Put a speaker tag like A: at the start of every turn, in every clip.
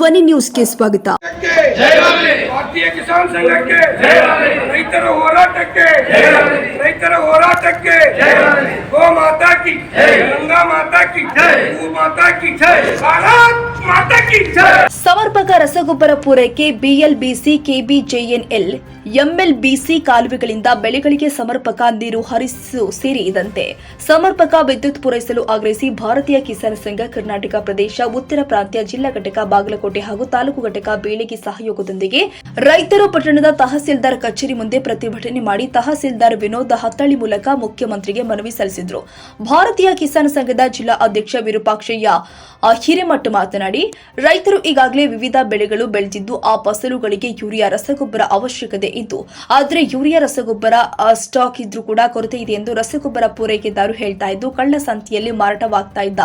A: ಧ್ವನಿ ನ್ಯೂಸ್ಗೆ ಸ್ವಾಗತ.
B: ಭಾರತೀಯ ಕಿಸಾನ್ ಸಂಘಕ್ಕೆ ರೈತರ ಹೋರಾಟಕ್ಕೆ ರೈತರ ಹೋರಾಟಕ್ಕೆ ಗೋ ಮಾತಾ ಕಿ ಗಂಗಾ ಮಾತಾ ಕಿ ಭೂ ಮಾತಾ ಕಿ ಭಾರತ್ ಮಾತಾ ಕಿ
A: ಸಮರ್ಪಕ ರಸಗೊಬ್ಬರ ಪೂರೈಕೆ ಬಿಎಲ್ಬಿಸಿ ಕೆಬಿಜೆಎನ್ಎಲ್ ಎಂಎಲ್ಬಿಸಿ ಕಾಲುವೆಗಳಿಂದ ಬೆಳೆಗಳಿಗೆ ಸಮರ್ಪಕ ನೀರು ಹರಿಸು ಸೇರಿದಂತೆ ಸಮರ್ಪಕ ವಿದ್ಯುತ್ ಪೂರೈಸಲು ಆಗ್ರಹಿಸಿ ಭಾರತೀಯ ಕಿಸಾನ್ ಸಂಘ ಕರ್ನಾಟಕ ಪ್ರದೇಶ ಉತ್ತರ ಪ್ರಾಂತ್ಯ ಜಿಲ್ಲಾ ಘಟಕ ಬಾಗಲಕೋಟೆ ಹಾಗೂ ತಾಲೂಕು ಘಟಕ ಬೇಳೆಗೆ ಸಹಯೋಗದೊಂದಿಗೆ ರೈತರು ಪಟ್ಟಣದ ತಹಸೀಲ್ದಾರ್ ಕಚೇರಿ ಮುಂದೆ ಪ್ರತಿಭಟನೆ ಮಾಡಿ ತಹಸೀಲ್ದಾರ್ ವಿನೋದ್ ಹತ್ತಳ್ಳಿ ಮೂಲಕ ಮುಖ್ಯಮಂತ್ರಿಗೆ ಮನವಿ ಸಲ್ಲಿಸಿದರು. ಭಾರತೀಯ ಕಿಸಾನ್ ಸಂಘದ ಜಿಲ್ಲಾ ಅಧ್ಯಕ್ಷ ವಿರೂಪಾಕ್ಷಯ್ಯ ಹಿರೇಮಠ್ ಮಾತನಾಡಿ, ರೈತರು ಈಗಾಗಲೇ ವಿವಿಧ ಬೆಳೆಗಳು ಬೆಳೆದಿದ್ದು ಆ ಫಸಲುಗಳಿಗೆ ಯೂರಿಯಾ, ರಸಗೊಬ್ಬರ ಅವಶ್ಯಕತೆ ಇದ್ದು ಆದರೆ ಯೂರಿಯಾ, ರಸಗೊಬ್ಬರ ಸ್ಟಾಕ್ ಇದ್ರೂ ಕೂಡ ಕೊರತೆ ಇದೆ ಎಂದು ರಸಗೊಬ್ಬರ ಪೂರೈಕೆದಾರು ಹೇಳ್ತಾ ಇದ್ದು, ಕಳ್ಳ ಸಂತಿಯಲ್ಲಿ ಮಾರಾಟವಾಗ್ತಾ ಇದ್ದ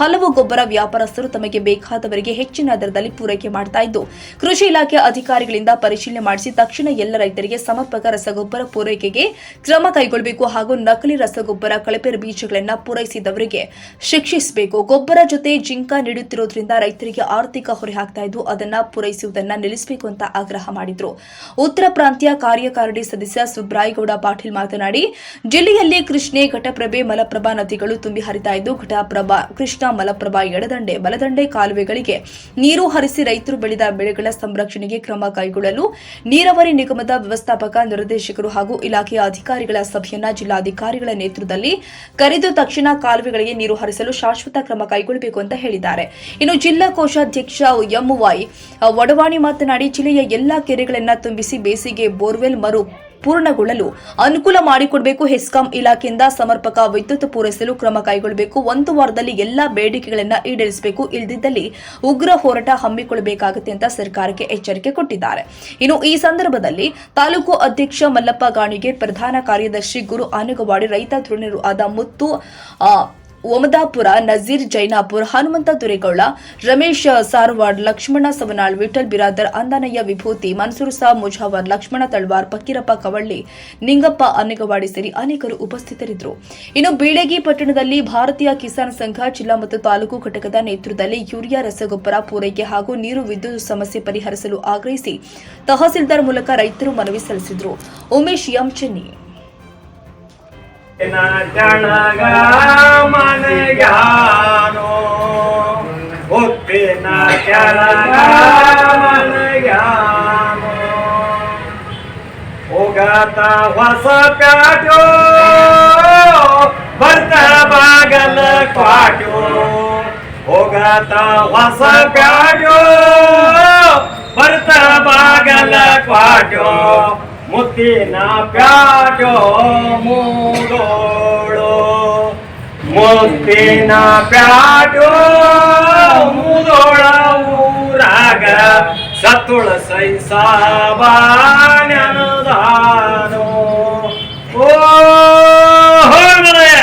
A: ಹಲವು ಗೊಬ್ಬರ ವ್ಯಾಪಾರಸ್ಥರು ತಮಗೆ ಬೇಕಾದವರಿಗೆ ಹೆಚ್ಚಿನ ದರದಲ್ಲಿ ಪೂರೈಕೆ ಮಾಡ್ತಾ ಇದ್ದು, ಕೃಷಿ ಇಲಾಖೆ ಅಧಿಕಾರಿಗಳಿಂದ ಪರಿಶೀಲನೆ ಮಾಡಿಸಿ ತಕ್ಷಣ ಎಲ್ಲ ರೈತರಿಗೆ ಸಮರ್ಪಕ ರಸಗೊಬ್ಬರ ಪೂರೈಕೆಗೆ ಕ್ರಮ ಕೈಗೊಳ್ಳಬೇಕು ಹಾಗೂ ನಕಲಿ ರಸಗೊಬ್ಬರ ಕಳಪೆ ಬೀಜಗಳನ್ನು ಪೂರೈಸಿದವರಿಗೆ ಶಿಕ್ಷಿಸಬೇಕು. ಗೊಬ್ಬರ ಜೊತೆ ಜಿಂಕ ನೀಡುತ್ತಿರುವುದರಿಂದ ರೈತರಿಗೆ ಆರ್ಥಿಕ ಹೊರೆ ಆಗ್ತಾ ಇದ್ದು ಅದನ್ನ ಪೂರೈಸುವುದನ್ನ ನಿಲ್ಲಿಸಬೇಕು ಅಂತ ಆಗ್ರಹ ಮಾಡಿದ್ರು. ಉತ್ತರ ಪ್ರಾಂತ್ಯ ಕಾರ್ಯಕಾರಿಣಿ ಸದಸ್ಯ ಸುಬ್ರಾಯಗೌಡ ಪಾಟೀಲ್ ಮಾತನಾಡಿ, ಜಿಲ್ಲೆಯಲ್ಲಿ ಕೃಷ್ಣೆ, ಘಟಪ್ರಭೆ, ಮಲಪ್ರಭಾ ನದಿಗಳು ತುಂಬಿ ಹರಿತಾ ಇದ್ದು ಘಟಪ್ರಭಾ, ಕೃಷ್ಣ ಮಲಪ್ರಭಾ ಎಡದಂಡೆ, ಬಲದಂಡೆ ಕಾಲುವೆಗಳಿಗೆ ನೀರು ಹರಿಸಿ ರೈತರು ಬೆಳೆದ ಬೆಳೆಗಳ ಸಂರಕ್ಷಣೆಗೆ ಕ್ರಮ ಕೈಗೊಳ್ಳಲು ನೀರಾವರಿ ನಿಗಮದ ವ್ಯವಸ್ಥಾಪಕ, ನಿರ್ದೇಶಕರು ಹಾಗೂ ಇಲಾಖೆಯ ಅಧಿಕಾರಿಗಳ ಸಭೆಯನ್ನ ಜಿಲ್ಲಾಧಿಕಾರಿಗಳ ನೇತೃತ್ವದಲ್ಲಿ ಕರೆದು ತಕ್ಷಣ ಕಾಲುವೆಗಳಿಗೆ ನೀರು ಹರಿಸಲು ಶಾಶ್ವತ ಕ್ರಮ ಕೈಗೊಳ್ಳಬೇಕು ಅಂತ ಹೇಳಿದ್ದಾರೆ. ಇನ್ನು ಜಿಲ್ಲಾ ಕೋಶಾಧ್ಯಕ್ಷ ಎಂವೈ ವಡವಾಣಿ ಮಾತನಾಡಿ, ಜಿಲ್ಲೆಯ ಎಲ್ಲಾ ಕೆರೆಗಳನ್ನ ತುಂಬಿಸಿ ಬೇಸಿಗೆ, ಬೋರ್ವೆಲ್, ಮರು ಪೂರ್ಣಗೊಳ್ಳಲು ಅನುಕೂಲ ಮಾಡಿಕೊಡಬೇಕು ಹೆಸ್ಕಾಂ ಇಲಾಖೆಯಿಂದ ಸಮರ್ಪಕ ವಿದ್ಯುತ್ ಪೂರೈಸಲು ಕ್ರಮ ಕೈಗೊಳ್ಳಬೇಕು. ಒಂದು ವಾರದಲ್ಲಿ ಎಲ್ಲಾ ಬೇಡಿಕೆಗಳನ್ನು ಈಡೇರಿಸಬೇಕು. ಇಲ್ಲದಿದ್ದಲ್ಲಿ ಉಗ್ರ ಹೋರಾಟ ಹಮ್ಮಿಕೊಳ್ಳಬೇಕಾಗುತ್ತೆ ಅಂತ ಸರ್ಕಾರಕ್ಕೆ ಎಚ್ಚರಿಕೆ ಕೊಟ್ಟಿದ್ದಾರೆ. ಇನ್ನು ಈ ಸಂದರ್ಭದಲ್ಲಿ ತಾಲೂಕು ಅಧ್ಯಕ್ಷ ಮಲ್ಲಪ್ಪ ಗಾಣಿಗೆ ಪ್ರಧಾನ ಕಾರ್ಯದರ್ಶಿ ಗುರು ಆನಗವಾಡಿ ರೈತ ಧೃಣರು ಆದ ಮುತ್ತು ಒಮದಾಪುರ, ನಜೀರ್ ಜೈನಾಪುರ್, ಹನುಮಂತ ದುರೇಗೌಳ ರಮೇಶ್ ಸಾರವಾಡ್, ಲಕ್ಷ್ಮಣ ಸವನಾಳ್ ವಿಠಲ್ ಬಿರಾದರ್, ಅಂದಾನಯ್ಯ ವಿಭೂತಿ, ಮನ್ಸೂರ್ ಸಾ ಮುಜಾವರ್, ಲಕ್ಷ್ಮಣ ತಳ್ವಾರ್ ಪಕ್ಕಿರಪ್ಪ ಕವಳ್ಳಿ, ನಿಂಗಪ್ಪ ಅನ್ನಗವಾಡಿ ಸೇರಿ ಅನೇಕರು ಉಪಸ್ಥಿತರಿದ್ದರು. ಇನ್ನು ಬೀಳಗಿ ಪಟ್ಟಣದಲ್ಲಿ ಭಾರತೀಯ ಕಿಸಾನ್ ಸಂಘ ಜಿಲ್ಲಾ ಮತ್ತು ತಾಲೂಕು ಘಟಕದ ನೇತೃತ್ವದಲ್ಲಿ ಯೂರಿಯಾ, ರಸಗೊಬ್ಬರ, ಪೂರೈಕೆ ಹಾಗೂ ನೀರು ವಿದ್ಯುತ್ ಸಮಸ್ಯೆ ಪರಿಹರಿಸಲು ಆಗ್ರಹಿಸಿ ತಹಸೀಲ್ದಾರ್ ಮೂಲಕ ರೈತರು ಮನವಿ ಸಲ್ಲಿಸಿದರು. ಉಮೇಶ್ ಎಂ ಚೆನ್ನಿ.
B: ಜನಗ ಮನಗಾನೋ ಉಪ್ಪಿನ ಜನಗ ಮನಗಾನೋ ಹೋಗತ ಹೊಸ ಪ್ಯಾಟೋ? ಬರ್ತ ಬಾಗಲ ಕ್ವಾಟೋ? ಹೋಗತ ಹೊಸ ಪ್ಯಾಟೋ? ಬರ್ತ ಬಾಗಲ ಕ್ವಾಟೋ? ಮುತ್ತಿನ ಪ್ಯಾಟೋ ಮೂಡೋಳು ಮುತ್ತಿನ ಪ್ಯಾಟೋ ಮುದೋಳ ಊರಾಗ ಸತ್ತುಳ ಸೈಸಾಬಾನ್ಯನುದಾನೋ ಓ ಹೋಮರಯ್ಯ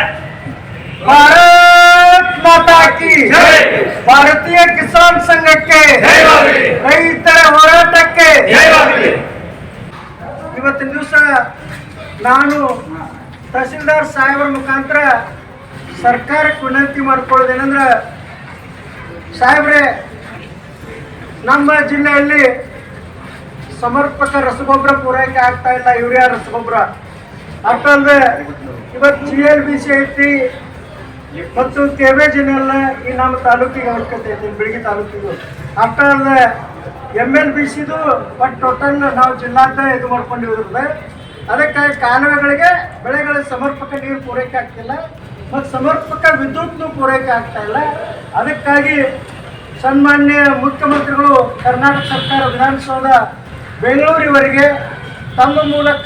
C: ಭಾರತ್ ಮಾತಾ ಕಿ
B: ಜೈ.
C: ಭಾರತೀಯ ಕಿಸಾನ್ ಸಂಘಕ್ಕೆ
B: ಜಯವಾಗಲಿ.
C: ರೈತರ ಹೋರಾಟಕ್ಕೆ
B: ಜಯವಾಗಲಿ
C: ಇವತ್ತಿನ ದಿವಸ ನಾನು ತಹಸೀಲ್ದಾರ್ ಸಾಹೇಬರ ಮುಖಾಂತರ ಸರ್ಕಾರಕ್ಕೆ ವಿನಂತಿ ಮಾಡ್ಕೊಳ್ಳೋದೇನೆಂದ್ರೆ ಸಾಹೇಬ್ರೆ, ನಮ್ಮ ಜಿಲ್ಲೆಯಲ್ಲಿ ಸಮರ್ಪಕ ರಸಗೊಬ್ಬರ ಪೂರೈಕೆ ಆಗ್ತಾ ಇಲ್ಲ, ಯೂರಿಯಾ ರಸಗೊಬ್ಬರ. ಅಷ್ಟಲ್ಲದೆ ಇವತ್ತು ಜಿ ಎಲ್ ಬಿ ಸಿ ಐತಿ ಮತ್ತು ಕೆವೇಜಿನೆಲ್ಲ ಈ ನಮ್ಮ ತಾಲೂಕಿಗೆ ಅವಶ್ಯಕತೆ ಐತಿ ಬೆಳಗ್ಗೆ ತಾಲೂಕಿಗೂ. ಅಷ್ಟಲ್ಲದೆ ಎಂ ಎಲ್ ಬಿ ಸಿದು ಬಟ್ ಟೋಟಲ್ ನಾವು ಜಿಲ್ಲಾದ ಇದು ಮಾಡ್ಕೊಂಡಿರೋದ್ರಿಂದ ಅದಕ್ಕಾಗಿ ಕಾಲುವೆಗಳಿಗೆ ಬೆಳೆಗಳ ಸಮರ್ಪಕ ನೀರು ಪೂರೈಕೆ ಆಗ್ತಿಲ್ಲ ಮತ್ತು ಸಮರ್ಪಕ ವಿದ್ಯುತ್ನು ಪೂರೈಕೆ ಆಗ್ತಾ ಇಲ್ಲ. ಅದಕ್ಕಾಗಿ ಸನ್ಮಾನ್ಯ ಮುಖ್ಯಮಂತ್ರಿಗಳು ಕರ್ನಾಟಕ ಸರ್ಕಾರ ವಿಧಾನಸೌಧ ಬೆಂಗಳೂರಿವರೆಗೆ ತಮ್ಮ ಮೂಲಕ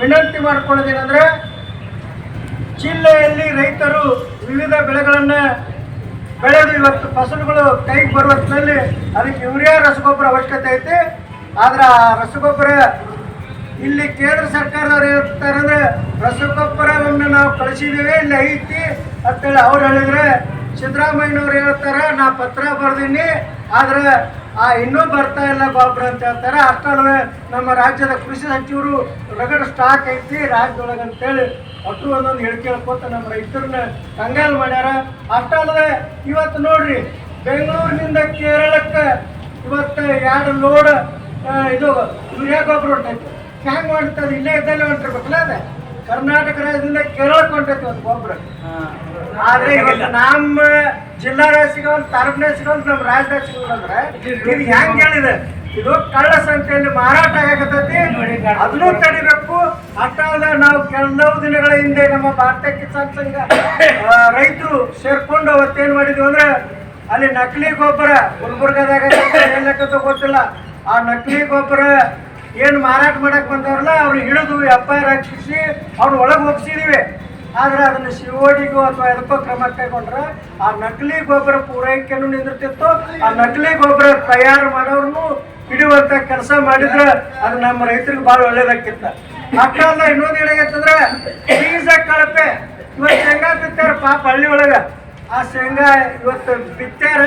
C: ವಿನಂತಿ ಮಾಡ್ಕೊಳ್ಳೋದೇನೆಂದ್ರೆ ಜಿಲ್ಲೆಯಲ್ಲಿ ರೈತರು ವಿವಿಧ ಬೆಳೆಗಳನ್ನು ಬೆಳೆದು ಇವತ್ತು ಫಸಲುಗಳು ಕೈಗೆ ಬರುವತ್ತಿನಲ್ಲಿ ಅದಕ್ಕೆ ಯೂರಿಯಾ ರಸಗೊಬ್ಬರ ಅವಶ್ಯಕತೆ ಐತಿ. ಆದ್ರೆ ಆ ರಸಗೊಬ್ಬರ ಇಲ್ಲಿ ಕೇಂದ್ರ ಸರ್ಕಾರದವ್ರು ಹೇಳ್ತಾರೆ ಅಂದ್ರೆ ರಸಗೊಬ್ಬರವನ್ನು ನಾವು ಕಳಿಸಿದ್ದೀವಿ ಇಲ್ಲಿ ಐತಿ ಅಂತೇಳಿ ಅವ್ರು ಹೇಳಿದ್ರೆ, ಸಿದ್ದರಾಮಯ್ಯನವ್ರು ಹೇಳ್ತಾರೆ, ನಾ ಪತ್ರ ಬರ್ದೀನಿ, ಆದ್ರೆ ಆ ಇನ್ನೂ ಬರ್ತಾ ಇಲ್ಲ ಗೊಬ್ಬರ ಅಂತ ಹೇಳ್ತಾರೆ. ಅಷ್ಟಲ್ಲದೆ ನಮ್ಮ ರಾಜ್ಯದ ಕೃಷಿ ಸಚಿವರು, ರಗಡ ಸ್ಟಾಕ್ ಐತಿ, ರಾಜ್ಯದೊಳಗೆ ಅಂತೇಳಿ ಒಟ್ಟು ಒಂದೊಂದು ಹೇಳ್ಕೇಳ್ಕೊತ ನಮ್ಮ ರೈತರನ್ನ ಕಂಗಾಲ್ ಮಾಡ್ಯಾರ. ಅಷ್ಟಲ್ಲದೆ ಇವತ್ತು ನೋಡ್ರಿ, ಬೆಂಗಳೂರಿನಿಂದ ಕೇರಳಕ್ಕೆ ಇವತ್ತು ಎರಡು ಲೋಡ್ ಇದು ಯೂರಿಯಾ ಗೊಬ್ಬರ ಹೊಂಟೈತಿ. ಹ್ಯಾಂಗ್ ಮಾಡ್ತಾರೆ ಇಲ್ಲೇ ಇದ್ದಲ್ಲೇ ಹೊಂಟಿರ್ಬೇಕಲ್ಲ ಅದ? ಕರ್ನಾಟಕ ರಾಜ್ಯದಿಂದ ಕೇರಳಕ್ಕೆ ಹೊಂಟೈತಿ ಒಂದು ಗೊಬ್ಬರ ಆದ್ರೆ ಇವತ್ತು ನಮ್ಮ ಜಿಲ್ಲಾ ಸಿಗೋಲ್ ತಾಲೂಕಿನಾಗ ಸಿಗೋಲ್ ನಮ್ಮ ರಾಜ್ಯದಾಗ ಸಿಗೋದಂದ್ರೆ ಅಂದ್ರೆ ಇದು ಹೆಂಗ್ ಹೇಳಿದೆ? ಇದು ಕಳ್ಳ ಸಂಖ್ಯೆಯಲ್ಲಿ ಮಾರಾಟ ಆಗತೈತಿ. ಅದನ್ನು ತಡಿಬೇಕು. ಅಷ್ಟ ನಾವು ಕೆಲವು ದಿನಗಳ ಹಿಂದೆ ನಮ್ಮ ಭಾರತ ಕಿಸಾನ್ ಸಂಘ ರೈತರು ಸೇರ್ಕೊಂಡು ಅವತ್ತೇನ್ ಮಾಡಿದ್ವಿ ಅಂದ್ರೆ ಅಲ್ಲಿ ನಕಲಿ ಗೊಬ್ಬರ ಗುಲ್ಬರ್ಗದಾಗ ಗೊತ್ತಿಲ್ಲ. ಆ ನಕಲಿ ಗೊಬ್ಬರ ಏನ್ ಮಾರಾಟ ಮಾಡಕ್ ಬಂದವ್ರಲ್ಲ, ಅವ್ರು ಹಿಡಿದು ಎಫ್ ರಕ್ಷಿಸಿ ಅವ್ರ ಒಳಗೆ ಹೋಗ್ಸಿದೀವಿ. ಆದ್ರೆ ಅದನ್ನ ಶಿವೋಡಿಗೂ ಅಥವಾ ಎದಕ್ಕೋ ಕ್ರಮ ಕೈಗೊಂಡ್ರೆ ಆ ನಕಲಿ ಗೊಬ್ಬರ ಪೂರೈಕೆನು ನಿಂದಿರ್ತಿತ್ತು. ಆ ನಕಲಿ ಗೊಬ್ಬರ ತಯಾರು ಮಾಡೋರ್ನು ಹಿಡಿಯುವಂತ ಕೆಲಸ ಮಾಡಿದ್ರೆ ಅದು ನಮ್ಮ ರೈತರಿಗೆ ಬಹಳ ಒಳ್ಳೇದಾಗಿತ್ತ ಅಕ್ಕಲ್ಲ ಇನ್ನೊಂದು ಏನಾಗೈತಂದ್ರೆ, ಬೀಜ ಕಳಪೆ. ಇವತ್ತು ಶೇಂಗಾ ಬಿತ್ತಾರ ಪಾಪ ಹಳ್ಳಿ ಒಳಗ. ಆ ಶೇಂಗಾ ಇವತ್ತು ಬಿತ್ತಾರ,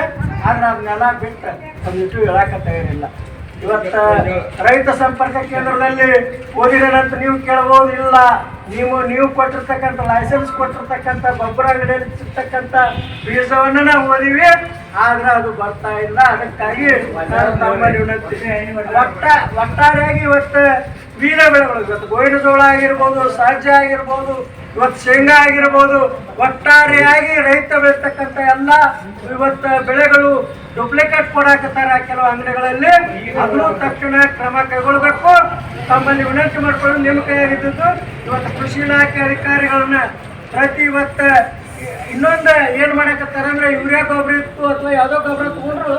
C: ಆದ್ರೆ ನೆಲ ಬಿಟ್ಟು. ಒಂದಿಟ್ಟು ಹೇಳಾಕ ತಯಾರಿಲ್ಲ. ಇವತ್ತ ರೈತ ಸಂಪರ್ಕ ಕೇಂದ್ರದಲ್ಲಿ ಓದಿರೇನಂತ ನೀವು ಕೇಳಬಹುದು ಇಲ್ಲ ನೀವು ನೀವು ಕೊಟ್ಟಿರ್ತಕ್ಕಂಥ ಲೈಸೆನ್ಸ್ ಕೊಟ್ಟಿರ್ತಕ್ಕಂಥ ಗೊಬ್ಬರ ಅಂಗಡಿಯಲ್ಲಿ ಬೀಜವನ್ನ ನಾವು ಓದಿವಿ. ಆದ್ರೆ ಅದು ಬರ್ತಾ ಇಲ್ಲ. ಅದಕ್ಕಾಗಿ ಒಟ್ಟ, ಒಟ್ಟಾರೆಯಾಗಿ ಇವತ್ತು ವೀರ ಬೆಳೆಗಳು. ಇವತ್ತು ಗೋಯಿನ ಜೋಳ ಆಗಿರ್ಬೋದು ಸಹಜ ಆಗಿರ್ಬೋದು, ಇವತ್ತು ಶೇಂಗಾ ಆಗಿರ್ಬೋದು, ಒಟ್ಟಾರೆಯಾಗಿ ರೈತ ಬೆಳೆತಕ್ಕಂಥ ಎಲ್ಲ ಇವತ್ತು ಬೆಳೆಗಳು ಡೂಪ್ಲಿಕೇಟ್ ಕೊಡಾಕತ್ತಾರ ಕೆಲವು ಅಂಗಡಿಗಳಲ್ಲಿ. ಅದನ್ನು ತಕ್ಷಣ ಕ್ರಮ ಕೈಗೊಳ್ಳಬೇಕು ತಮ್ಮಲ್ಲಿ ವಿನಂತಿ ಮಾಡಿಕೊಂಡು ನಿಮ್ಮ ಕೈಯಾಗಿದ್ದು ಇವತ್ತು ಕೃಷಿ ಇಲಾಖೆ ಅಧಿಕಾರಿಗಳನ್ನ ಪ್ರತಿ ಇವತ್ತು ಇನ್ನೊಂದು ಏನು ಮಾಡಕತ್ತಾರ ಅಂದ್ರೆ ಯೂರಿಯಾ ಗೊಬ್ಬರ ಇತ್ತು ಅಥವಾ ಯಾವುದೋ ಗೊಬ್ಬರ ತಗೊಂಡ್ರು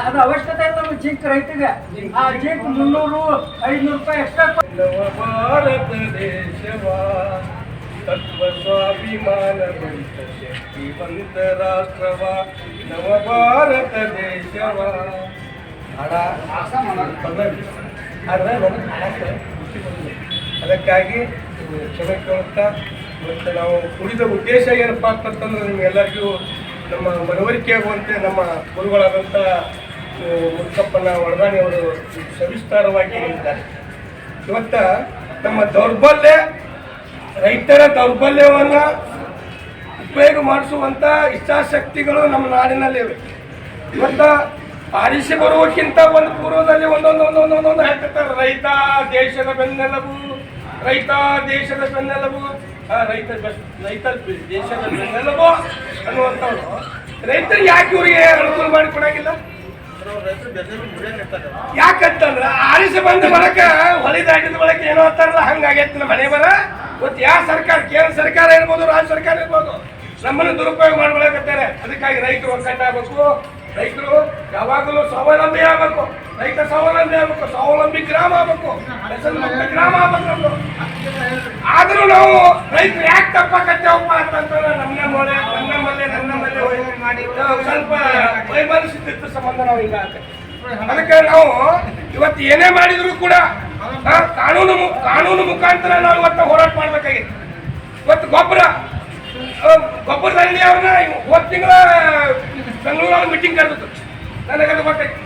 C: ಅದು ಅವಶ್ಯಕತೆ ನಮ್ಗೆ ಜಿಂಕ್ ರೈತಿಗೆ ಆ ಜಿಂಕ್ ಮುನ್ನೂರು, ಐದುನೂರು ರೂಪಾಯಿ
D: ದೇಶವ ತತ್ವ ಸ್ವಾಭಿಮಾನ ಭರಿತ ಶಕ್ತಿವಂತ ರಾಷ್ಟ್ರವ ನವ ಭಾರತ ದೇಶವ. ಆದರೆ. ಅದಕ್ಕಾಗಿ ಕ್ಷಮೆ ಕೇಳುತ್ತಾ ಮತ್ತು ನಾವು ಉಳಿದ ಉದ್ದೇಶ ಏನಪ್ಪ ಅಂತಂದ್ರೆ ನಿಮಗೆಲ್ಲರಿಗೂ ನಮ್ಮ ಮನವರಿಕೆ ಆಗುವಂತೆ ನಮ್ಮ ಗುರುಗಳಾದಂಥ ಮುತ್ತಪ್ಪನ ಒಡದಾಣಿಯವರು ಸವಿಸ್ತಾರವಾಗಿ ಹೇಳಿದ್ದಾರೆ ಇವತ್ತ ನಮ್ಮ ದೌರ್ಬಲ್ಯ ರೈತರ ದೌರ್ಬಲ್ಯವನ್ನು ಉಪಯೋಗ ಮಾಡಿಸುವಂತ ಇಚ್ಛಾಶಕ್ತಿಗಳು ನಮ್ಮ ನಾಡಿನಲ್ಲಿವೆ. ಇವತ್ತ ಆರಿಸಿ ಬರುವಕ್ಕಿಂತ ಒಂದು ಪೂರ್ವದಲ್ಲಿ ಒಂದೊಂದು ಒಂದೊಂದು ಒಂದೊಂದು ಹೇಳ್ತಿರ್ತಾರೆ. ರೈತ ದೇಶದ ಬೆನ್ನೆಲುಬು, ರೈತ ದೇಶದ ಬೆನ್ನೆಲುಬು ರೈತ ರೈತ ದೇಶದ ಬೆನ್ನೆಲುಬು ಅನ್ನುವಂಥವ್ರು. ರೈತರಿಗೆ ಯಾಕೆ ಇವರಿಗೆ ಅನುಕೂಲ ಮಾಡಿ ಯಾಕಂತಂದ್ರೆ ಯಾಕಂತಂದ್ರ ಆರಿಸಿ ಬಂದ ಬಳಕ ಹೊಲಿದಾಟಿದ ಬಳಕ ಏನೋ ಅಂತಾರಲ್ಲ, ಹಂಗಾಗೈತಿ ನಮ್ಮ ಮನೆ ಬರ ಇವತ್ತು ಯಾವ ಸರ್ಕಾರ, ಕೇಂದ್ರ ಸರ್ಕಾರ ಇರ್ಬೋದು, ರಾಜ್ಯ ಸರ್ಕಾರ ಇರ್ಬೋದು, ನಮ್ಮನ್ನು ದುರುಪಯೋಗ ಮಾಡ್ಕೊಳಕತ್ತಾರೆ. ಅದಕ್ಕಾಗಿ ರೈತರು ಒಕ್ಕಟ್ಟಾಗಬೇಕು ರೈತರು ಯಾವಾಗಲೂ ಸ್ವಾವಲಂಬಿ ಆಗ್ಬೇಕು. ರೈತ ಸ್ವಾವಲಂಬಿ ಆಗ್ಬೇಕು. ಸ್ವಾವಲಂಬಿ ಗ್ರಾಮ ಆಗ್ಬೇಕು. ಗ್ರಾಮ ಆಗ್ಬೇಕು ಆದರೂ ನಾವು ರೈತರು ಯಾಕೆ ತಪ್ಪಾಕತ್ತೇವಪ್ಪ ಅಂತಂದ್ರೆ ನಮ್ಮ ಮೊಳೆ ನನ್ನ ನಮ್ಮಲ್ಲೇ ನನ್ನ ಮಲ್ಲೆ ಮಾಡಿ ಸ್ವಲ್ಪ ವೈಮನಸ್ಸಿದ್ದ ಸಂಬಂಧ ನಾವು ಈಗ ಅದಕ್ಕೆ ನಾವು ಇವತ್ತು ಏನೇ ಮಾಡಿದ್ರು ಕೂಡ ಕಾನೂನು ಕಾನೂನು ಮುಖಾಂತರ ನಾವು ಇವತ್ತು ಹೋರಾಟ ಮಾಡ್ಬೇಕಾಗಿತ್ತು. ಇವತ್ತು ಗೊಬ್ಬರ ಗೊಬ್ಬರದಲ್ಲಿ ಅವ್ರನ್ನ ಹೋದ ತಿಂಗಳ ಬೆಂಗಳೂರಲ್ಲಿ ಮೀಟಿಂಗ್ ಕರೆದಿತ್ತು ಅದು ಗೊತ್ತೈತಿ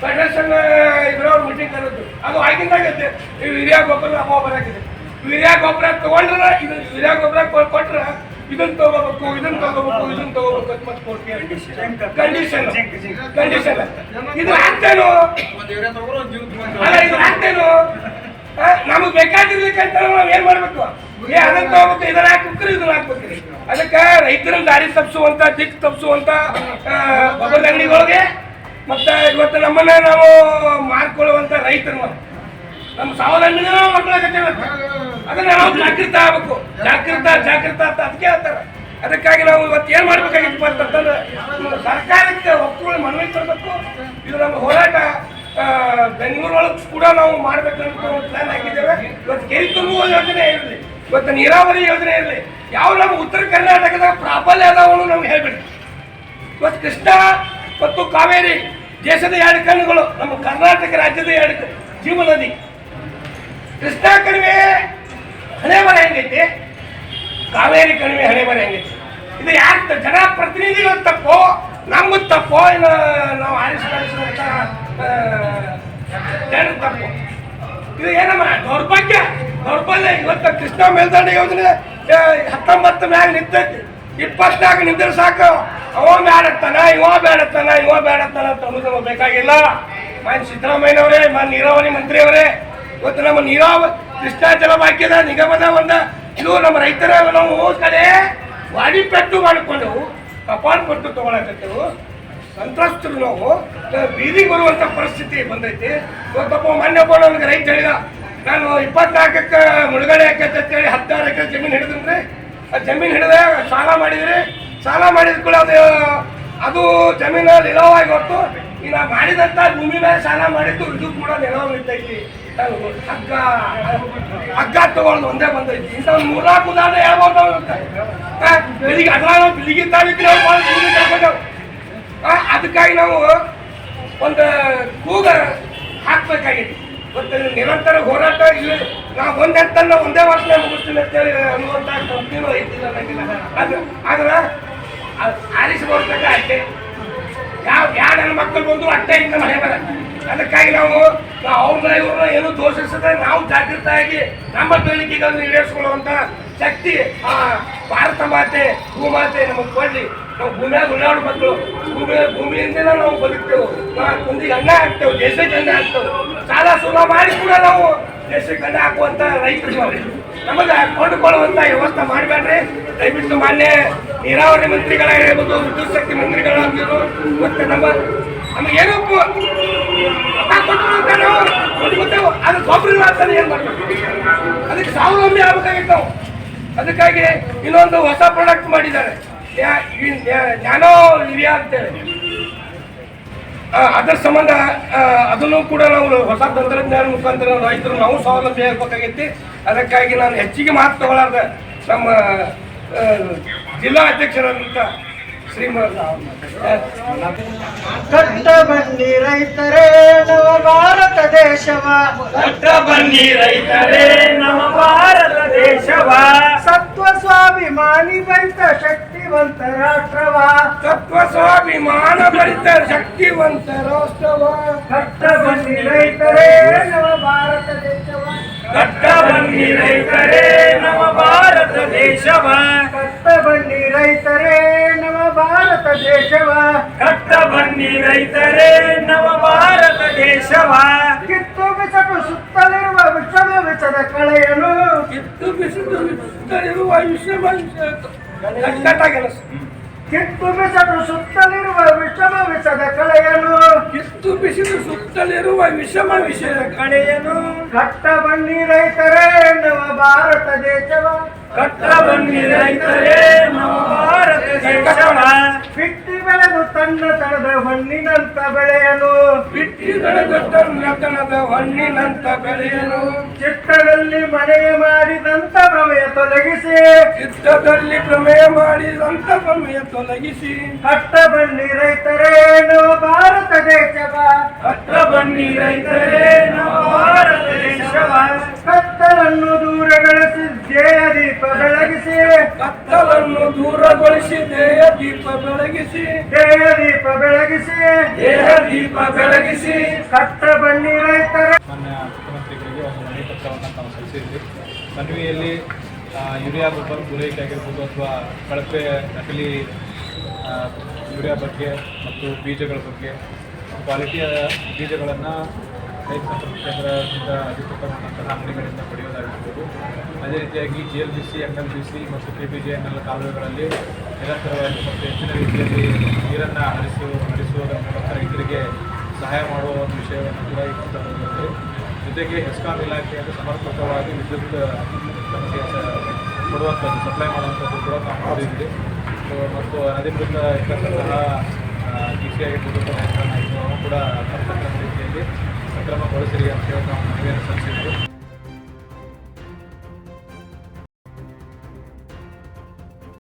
D: ಫೆಡರೇಷನ್ ಇದ್ರವ್ರ ಮೀಟಿಂಗ್ ಕರೆದಿತ್ತು ಅದು ಆಗಿಂದಾಗ ಯೂರಿಯಾ ಗೊಬ್ಬರ ಅಭಾವ ಬರಾಗಿದೆ ಯೂರಿಯಾ ಗೊಬ್ಬರ ತಗೊಂಡ್ರೆ, ಇದು ಯೂರಿಯಾ ಗೊಬ್ಬರ ಕೊಟ್ರ ಇದನ್ನ ತಗೋಬೇಕು ಇದನ್ನ ತಗೋಬೇಕು ಇದನ್ನ ತಗೋಬೇಕು ಅಂತ ಮತ್ತೆ ಕೊಡ್ತೀವಿ ಕಂಡೀಷನ್ ಕಂಡೀಷನ್ ಇದು ಆಗ್ತೇನು ನಮಗ್ ಬೇಕಾಗಿರ್ಲಿಕ್ಕೆ ಅಂತ ನಾವ್ ಏನ್ ಮಾಡ್ಬೇಕು? ಅದನ್ನ ತಗೋಬೇಕು, ಇದನ್ನ ಹಾಕ್ಬೇಕು ಇದನ್ನ ಹಾಕ್ಬೇಕು. ಅದಕ್ಕೆ ರೈತರ ದಾರಿ ತಪ್ಸುವಂತ ದಿಕ್ ತಪ್ಸುವಂತ ಅಂಗಡಿಗಳಿಗೆ ಮತ್ತೆ ಇವತ್ತು ನಮ್ಮನ್ನ ನಾವು ಮಾರ್ಕೊಳ್ಳುವಂತ ರೈತರು. ನಾವು. ನಮ್ಮ ಸ್ವಾವಲಂಬಿನ ನಾವು ಮಾಡ್ಕೊಳಕತ್ತೇವೆ ಅದನ್ನ ನಾವು ಜಾಗೃತ ಆಗ್ಬೇಕು? ಜಾಗೃತ ಜಾಗೃತ ಅಂತ ಅದಕ್ಕೆ ಹೇಳ್ತಾರೆ. ಅದಕ್ಕಾಗಿ ನಾವು ಇವತ್ತು ಏನ್ ಮಾಡ್ಬೇಕಾಗಿತ್ತು ಅಂತಂದ್ರೆ ಸರ್ಕಾರಕ್ಕೆ ಒಕ್ಕೂಳ ಮನವಿ ತರಬೇಕು. ಇದು ನಮ್ಮ ಹೋರಾಟ ಬೆಂಗಳೂರೊಳಗೆ ಕೂಡ ನಾವು ಮಾಡ್ಬೇಕಂತ ಪ್ಲಾನ್ ಹಾಕಿದ್ದೇವೆ. ಇವತ್ತು ಕೆರೆ ತುಂಬುವ ಯೋಜನೆ ಇರಲಿ. ಇವತ್ತು ನೀರಾವರಿ ಯೋಜನೆ ಇರಲಿ. ಯಾವ ನಮ್ಮ ಉತ್ತರ ಕರ್ನಾಟಕದ ಪ್ರಾಬಲ್ಯ ಅದಾವನು ನಮ್ಗೆ ಹೇಳ್ಬೇಕು ಇವತ್ತು ಕೃಷ್ಣ ಮತ್ತು ಕಾವೇರಿ ದೇಶದ ಎರಡು ಕಣ್ಣುಗಳು, ನಮ್ಮ ಕರ್ನಾಟಕ ರಾಜ್ಯದ ಎರಡು ಜೀವ ನದಿ ಕೃಷ್ಣ ಕಣಿವೆ ಹಣೆ ಬರ ಹೆಂಗೈತಿ? ಕಾವೇರಿ ಕಣಿವೆ ಹಣೆ ಬರ ಹೆಂಗೈತಿ? ಇದು ಯಾಕೆ ಜನ ತಪ್ಪು ತಪ್ಪೋ ತಪ್ಪು, ಇಲ್ಲ ನಾವು ಆರಿಸಿ ಜನ ತಪ್ಪು? ಇದು ಏನಮ್ಮ, ದೌರ್ಭಾಗ್ಯ? ದೌರ್ಬಲ್ಯ ಇವತ್ತು ಕೃಷ್ಣ ಮೇಲ್ದಂಡ ಯೋಜನೆ ಹತ್ತೊಂಬತ್ತು ಮ್ಯಾಗ ನಿಂತೈತಿ. ಇಪ್ಪತ್ತಾಗ ನಿಂದ್ರೆ ಸಾಕು. ಅವ ಬ್ಯಾಡತ್ತಾನ, ಇವ ಬ್ಯಾಡತ್ತಾನ ಇವ ಬ್ಯಾಡತ್ತಾನ ಅಂತ ನಮಗೆ ಬೇಕಾಗಿಲ್ಲ. ಮಾನ್ಯ ಸಿದ್ದರಾಮಯ್ಯನವರೇ, ಮಾನ್ಯ ನೀರಾವರಿ ಮಂತ್ರಿಯವರೇ, ಇವತ್ತು ನಮ್ಮ ನೀರಾವ ಕೃಷ್ಣಾ ಜಲವಾಕ್ಯದ ನಿಗಮದ ಒಂದು ಇದು ನಮ್ಮ ರೈತರ ನಾವು ಕಡೆ ವಾಡಿ ಪೆಟ್ಟು ಮಾಡಿಕೊಂಡು ಕಪಾಲ್ ಪಟ್ಟು ತಗೊಳಕತ್ತೇವು. ಸಂತ್ರಸ್ತರು ನಾವು. ಬೀದಿಗೆ ಬರುವಂಥ ಪರಿಸ್ಥಿತಿ ಬಂದೈತಿ. ಇವತ್ತಪ್ಪ ಮೊನ್ನೆ ಒಬ್ಬ ನನಗೆ ರೈತ ಹೇಳಿದ, ನಾನು ಇಪ್ಪತ್ನಾಲ್ಕಕ್ಕೆ ಮುಳುಗಡೆ ಆಕೈತೆ ಅಂತೇಳಿ ಹದಿನಾರು ಎಕರೆ ಜಮೀನು ಹಿಡಿದ್ರಿ ಆ ಜಮೀನು ಹಿಡಿದೆ, ಸಾಲ ಮಾಡಿದ್ರಿ. ಸಾಲ ಮಾಡಿದ ಕೂಡ ಅದು ಅದು ಜಮೀನು ನಿಲವಾಗಿ ಹೊತ್ತು ಈಗ ಮಾಡಿದಂಥ ಭೂಮಿ ಮೇಲೆ ಸಾಲ ಮಾಡಿದ್ದು ಇದು ಕೂಡ ನಿಲವಾಗಿ ನಾನು ಹಗ್ಗ ಹಗ್ಗ ತಗೊಂಡು ಒಂದೇ ಬಂದೈತಿ. ಇಂಥ ಮೂರ್ನಾಲ್ಕು ಉದಾಹರಣೆ ಹೇಳ್ಬೋದು ನಾವು ಬೆಳಿಗ್ಗೆ ಅದ್ರಾಗ ಬೆಳಿಗ್ಗೆ. ಆ, ಅದಕ್ಕಾಗಿ ನಾವು ಒಂದು ಕೂಗ ಹಾಕ್ಬೇಕಾಗಿತ್ತು. ಮತ್ತು ನಿರಂತರ ಹೋರಾಟ ಇಲ್ಲಿ ನಾವು ಒಂದೇ ಅಂತ ಒಂದೇ ವರ್ಷ ಮುಗಿಸ್ತೀನಿ ಅಂತೇಳಿ ಅನ್ನುವಂಥ ಕಂಪ್ನಿನೂ ಐತಿಲ್ಲ ನನಗಿಲ್ಲ ಅದು ಆದ್ರೆ ಆರಿಸಿ ಬರ್ತಕ್ಕ ಅಷ್ಟೇ. ಯಾವ ಯಾವ ಮಕ್ಕಳು ಬಂದು ಅಟ್ಟೆ ಇಂದ ಮನೆ ಬರ ಅದಕ್ಕಾಗಿ ನಾವು ಅವ್ರನ್ನ ಇವ್ರನ್ನ ಏನು ದೋಷಿಸದೆ ನಾವು ಜಾಗೃತರಾಗಿ ನಮ್ಮ ಬೇಡಿಕೆಗಳನ್ನು ಈಡೇರಿಸಿಕೊಳ್ಳುವಂತ ಶಕ್ತಿ ಆ ಭಾರತ ಮಾತೆ, ಭೂಮಾತೆ ನಮಗೆ ಕೊಡ್ಲಿ. ನಾವು ಭೂಮಿಯಾಗ ಉಳ್ಳಾಡು ಮಕ್ಕಳು. ಭೂಮಿ ಭೂಮಿಯಿಂದಲೇ ನಾವು ಬದುಕ್ತೇವೆ. ನಾವು ಕುಂದಿಗೆ ಅನ್ನ ಹಾಕ್ತೇವೆ, ದೇಶಕ್ಕೆ ಅನ್ನ ಹಾಕ್ತೇವೆ. ಸಾಲ ಸೂಲ ಮಾಡಿ ಕೂಡ ನಾವು ದೇಶಕ್ಕೆ ಅನ್ನ ಹಾಕುವಂತ ರೈತರು. ನಮಗೆ ಕೊಂಡುಕೊಳ್ಳುವಂತ ವ್ಯವಸ್ಥೆ ಮಾಡಬೇಡ್ರಿ. ದಯವಿಟ್ಟು ಮಾನ್ಯ ನೀರಾವರಿ ಮಂತ್ರಿಗಳಾಗಿರ್ಬೋದು, ವಿದ್ಯುತ್ ಶಕ್ತಿ ಮಂತ್ರಿಗಳಾಗಿರ್ಬೋದು, ಮತ್ತೆ ನಮ್ಮ ನಮಗೇನು ಅದು ಗೊಬ್ಬರ ಅಂತ ಏನ್ ಮಾಡ್ಬೇಕು ಅದಕ್ಕೆ ಸ್ವಾವಲಂಬಿ ಆಗ್ಬೇಕಾಗಿತ್ತು. ಅದಕ್ಕಾಗಿ ಇನ್ನೊಂದು ಹೊಸ ಪ್ರಾಡಕ್ಟ್ ಮಾಡಿದ್ದಾರೆ. ನ್ಯಾನೋ ಯೂರಿಯಾ ಅಂತೇಳಿ. ಅದರ ಸಂಬಂಧ ಅದನ್ನು ಕೂಡ ನಾವು ಹೊಸ ತಂತ್ರಜ್ಞಾನ ಮುಖಾಂತರ ರೈತರು ನಾವು ಸ್ವಾವಲಂಬಿ ಆಗಬೇಕಾಗೈತಿ. ಅದಕ್ಕಾಗಿ ನಾನು ಹೆಚ್ಚಿಗೆ ಮಾತು ತಗೊಳ್ಳಾರ್ದ ನಮ್ಮ ಜಿಲ್ಲಾ ಅಧ್ಯಕ್ಷರಾದಂಥ ಶ್ರೀಮಂತ
C: ಕಟ್ಟ ಬನ್ನಿ ರೈತರೇ ನವ ಭಾರತ ದೇಶವ.
B: ಕಟ್ಟ ಬನ್ನಿ ರೈತರೇ ನಮ್ಮ ಭಾರತ ದೇಶವ.
C: ಸತ್ವ ಸ್ವಾಭಿಮಾನಿ ರೈತ ಶಕ್ತಿವಂತ ರಾಷ್ಟ್ರವ
D: ತತ್ವ ಸ್ವಾಭಿಮಾನ ಭರಿತ ಶಕ್ತಿವಂತ ರಾಷ್ಟ್ರವ.
C: ಕಟ್ಟ ಬನ್ನಿ ರೈತರೇ ನವ ಭಾರತ ದೇಶವ.
B: ಕಟ್ಟ ಬನ್ನಿ ರೈತರೇ ನಮ್ಮ ಭಾರತ ದೇಶವ.
C: ಕಟ್ಟ ಬನ್ನಿ ರೈತರೇ ನವ ಭಾರತ ದೇಶವ.
B: ಕಟ್ಟ ಬನ್ನಿ ರೈತರೇ ನಮ್ಮ ಭಾರತ ದೇಶವ.
C: ಕಿತ್ತು ಬಿಸಟು ಸುತ್ತಲಿರುವ ವಿಶ್ವ ವಿಷದ ಕಳೆಯನು.
D: ಕಿತ್ತು ಬಿಸಿಲು ಸುತ್ತಲಿರುವ ವಿಷಮ ಕಟ್ಟಾಗಿಲ್ಲ
C: ಕಿತ್ತು ಬಿಸಿದು ಸುತ್ತಲಿರುವ ವಿಷಮ ವಿಷದ ಕಳೆಯನು.
D: ಕಿತ್ತು ಬಿಸಿದು ಸುತ್ತಲಿರುವ ವಿಷಮ ವಿಷದ
B: ಕಳೆಯನು.
C: ಕಟ್ಟ ಬನ್ನಿ ರೈತರೇ ನಮ್ಮ ಭಾರತ ದೇಶವ.
B: ಕಟ್ಟ ಬನ್ನಿ ರೈತರೇ ನಮ್ಮ ಭಾರತ ದೇಶವ.
C: ಬಿಟ್ಟಿ ಬೆಳೆದು ತನ್ನ ತನದ ಹೊನ್ನಿನಂತ ಬೆಳೆಯನು
D: ಬಿಟ್ಟಿ ಬೆಳೆದಟ್ಟನದ ಹಣ್ಣಿನಂತ ಬೆಳೆಯನು
C: ಚಿತ್ತದಲ್ಲಿ ಮನೆಯ ಮಾಡಿದಂತ ಭ್ರಮೆಯ ತೊಲಗಿಸಿ.
D: ಚಿತ್ತದಲ್ಲಿ ಪ್ರಮೇಯ ಮಾಡಿದಂತ ಪ್ರಮೇಯ ತೊಲಗಿಸಿ.
C: ಹಟ್ಟ ಬನ್ನಿ ರೈತರೇನು ಭಾರತ ದೇಶವ.
B: ಹಟ್ಟ ಬನ್ನಿ ರೈತರೇನು ಭಾರತ ದೇಶವ.
C: ಕತ್ತಲನ್ನು ದೂರಗೊಳಿಸಿ ಜಯ ದೀಪ ಬೆಳಗಿಸಿ.
D: ಕತ್ತಲನ್ನು ದೂರಗೊಳಿಸಿ ಜೇಯ ದೀಪ ಬೆಳಗಿಸಿ.
C: ಜಯ ದೀಪ ಬೆಳಗಿಸಿ
D: ದೇಹ ದೀಪ ಬೆಳಗಿಸಿ
C: ಕಟ್ಟ ಬನ್ನಿ ರೈತರ.
E: ಮಾನ್ಯ ಮುಖ್ಯಮಂತ್ರಿಗಳಿಗೆ ಒಂದು ಮನವಿ ಪತ್ರವನ್ನು ತಾವು ಸಲ್ಲಿಸಿದ್ವಿ ಮನವಿಯಲ್ಲಿ ಯೂರಿಯಾ ಗೊಬ್ಬರ ಪೂರೈಕೆ ಆಗಿರ್ಬೋದು ಅಥವಾ ಕಳಪೆ ನಕಲಿ ಯೂರಿಯಾ ಬಗ್ಗೆ ಮತ್ತು ಬೀಜಗಳ ಬಗ್ಗೆ ಕ್ವಾಲಿಟಿಯ ಬೀಜಗಳನ್ನು ರೈತ ಕೇಂದ್ರದಿಂದ ಅಧಿಕೃತವಾದಂತಹ ಅಂಗಡಿಗಳಿಂದ ಪಡೆಯೋದಾಗಿರ್ಬೋದು ಅದೇ ರೀತಿಯಾಗಿ G L B C N L B C ಮತ್ತು K B J N L ಕಾಲುವೆಗಳಲ್ಲಿ ನಿರಂತರವಾಗಿ ಮತ್ತು ಹೆಚ್ಚಿನ ರೀತಿಯಲ್ಲಿ ನೀರನ್ನು ಹರಿಸುವ ಹರಿಸುವುದರ ಮೂಲಕ ರೈತರಿಗೆ ಸಹಾಯ ಮಾಡುವ ಒಂದು ವಿಷಯವನ್ನು ಕೂಡ ಈ ಸಂದರ್ಭದಲ್ಲಿ ಜೊತೆಗೆ ಹೆಸ್ಕಾಂ ಇಲಾಖೆಯಲ್ಲಿ ಸಮರ್ಪಕವಾಗಿ ವಿದ್ಯುತ್ ನಮಗೆ ಕೊಡುವಂಥದ್ದು ಸಪ್ಲೈ ಮಾಡುವಂಥದ್ದು ಕೂಡ ನಾವು ಮಾಡಿದ್ವಿ ಮತ್ತು ಅಧಿಕೃತ ಇರ್ತಕ್ಕಂತಹ ಡಿ ಸಿ ಕೂಡ ತಕ್ಕಂಥ ರೀತಿಯಲ್ಲಿ ಅಕ್ರಮ ಕೊಲೆ ಸರಿಯಾಗ್ತಾ ಮನವಿಯನ್ನು ಸಲ್ಲಿಸಿದರು